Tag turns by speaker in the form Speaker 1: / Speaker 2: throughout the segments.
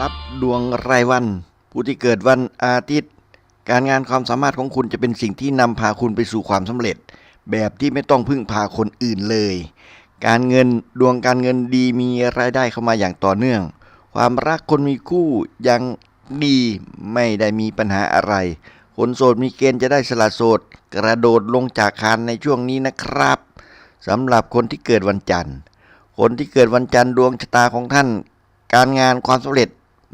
Speaker 1: รับดวงรายวัน ผู้ที่เกิดวันอาทิตย์ การงานความสามารถของคุณจะเป็นสิ่งที่นำพาคุณไปสู่ความสำเร็จ แบบที่ไม่ต้องพึ่งพาคนอื่นเลย การเงินดวงการเงินดีมีรายได้เข้ามาอย่างต่อเนื่อง ความรักคนมีคู่ยังดีไม่ได้มีปัญหาอะไร คนโสดมีเกณฑ์จะได้สละโสด กระโดดลงจากคานในช่วงนี้นะครับสำหรับคนที่เกิดวันจันทร์ คนที่เกิดวันจันทร์ดวงชะตาของท่าน การงานความสำเร็จ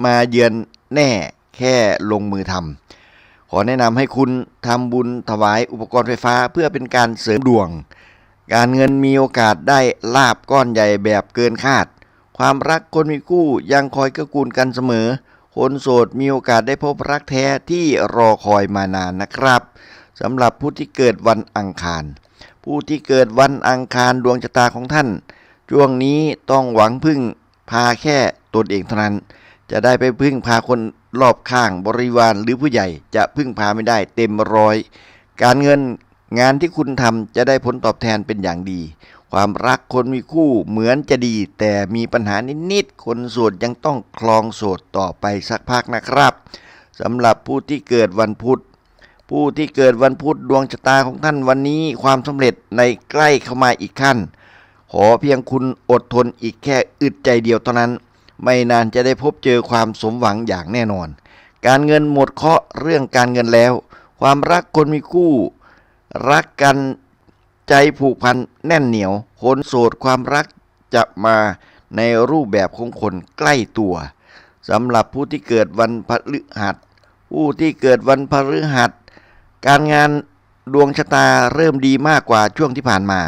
Speaker 1: มาเยือนแน่แค่ลงมือทำขอแนะนำให้คุณทำบุญถวายอุปกรณ์ไฟฟ้าเพื่อเป็นการเสริมดวง การเงินมีโอกาสได้ลาบก้อนใหญ่แบบเกินคาด ความรักคนมีคู่ยังคอยเกื้อกูลกันเสมอ คนโสดมีโอกาสได้พบรักแท้ที่รอคอยมานานนะครับสำหรับผู้ที่เกิดวันอังคาร ผู้ที่เกิดวันอังคารดวงชะตาของท่านช่วงนี้ต้องหวังพึ่งพาแค่ตนเองเท่านั้น จะได้ไปพึ่งพาคนรอบข้างบริวารหรือผู้ใหญ่จะพึ่งพาไม่ได้เต็มร้อย การเงินงานที่คุณทำจะได้ผลตอบแทนเป็นอย่างดี ความรักคนมีคู่เหมือนจะดี แต่มีปัญหานิดๆคนโสดยังต้องคลองโสดต่อไปสักพักนะครับสำหรับผู้ที่เกิดวันพุธผู้ที่เกิดวันพุธดวงชะตาของท่านวันนี้ความสำเร็จในใกล้เข้ามาอีกขั้น ขอเพียงคุณอดทนอีกแค่อึดใจเดียวเท่านั้น ไม่นานจะได้พบเจอความสมหวังอย่างแน่นอน การเงินหมดเคราะห์เรื่องการเงินแล้ว ความรักคนมีคู่ รักกันใจผูกพันแน่นเหนียวคนโสดความรักจะมาในรูปแบบของคนใกล้ตัวสำหรับผู้ที่เกิดวันพฤหัส ผู้ที่เกิดวันพฤหัส การงานดวงชะตาเริ่มดีมากกว่าช่วงที่ผ่านมา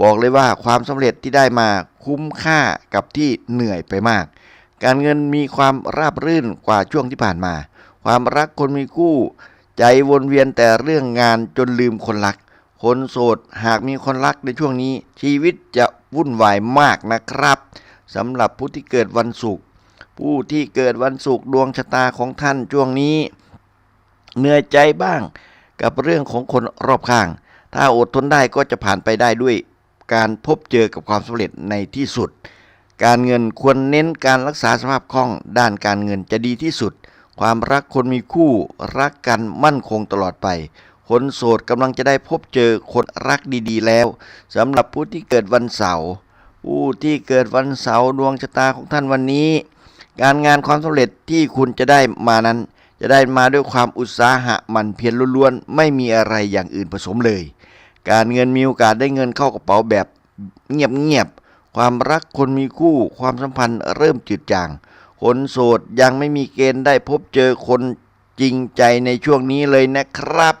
Speaker 1: บอกเลยว่าความสำเร็จที่ได้มาคุ้มค่ากับที่เหนื่อยไปมาก การเงินมีความราบรื่นกว่าช่วงที่ผ่านมา ความรักคนมีคู่ ใจวนเวียนแต่เรื่องงานจนลืมคนรัก คนโสดหากมีคนรักในช่วงนี้ ชีวิตจะวุ่นวายมากนะครับสำหรับผู้ที่เกิดวันศุกร์ผู้ที่เกิดวันศุกร์ดวงชะตาของท่านช่วงนี้ เหนื่อยใจบ้างกับเรื่องของคนรอบข้าง ถ้าอดทนได้ก็จะผ่านไปได้ด้วย การพบเจอกับความสำเร็จในที่สุด การเงินควรเน้นการรักษาสภาพคล่อง ด้านการเงินจะดีที่สุด ความรักคนมีคู่รักกันมั่นคงตลอดไป คนโสดกำลังจะได้พบเจอคนรักดีๆ แล้วสำหรับผู้ที่เกิดวันเสาร์ผู้ที่เกิดวันเสาร์ดวงชะตาของท่านวันนี้ การงานความสำเร็จที่คุณจะได้มานั้น จะได้มาด้วยความอุตสาหะมันเพียรล้วนๆไม่มีอะไรอย่างอื่นผสมเลย การเงินมีโอกาสได้เงินเข้ากระเป๋าแบบเงียบๆ ความรักคนมีคู่ ความสัมพันธ์เริ่มจืดจาง คนโสดยังไม่มีเกณฑ์ได้พบเจอคนจริงใจในช่วงนี้เลยนะครับ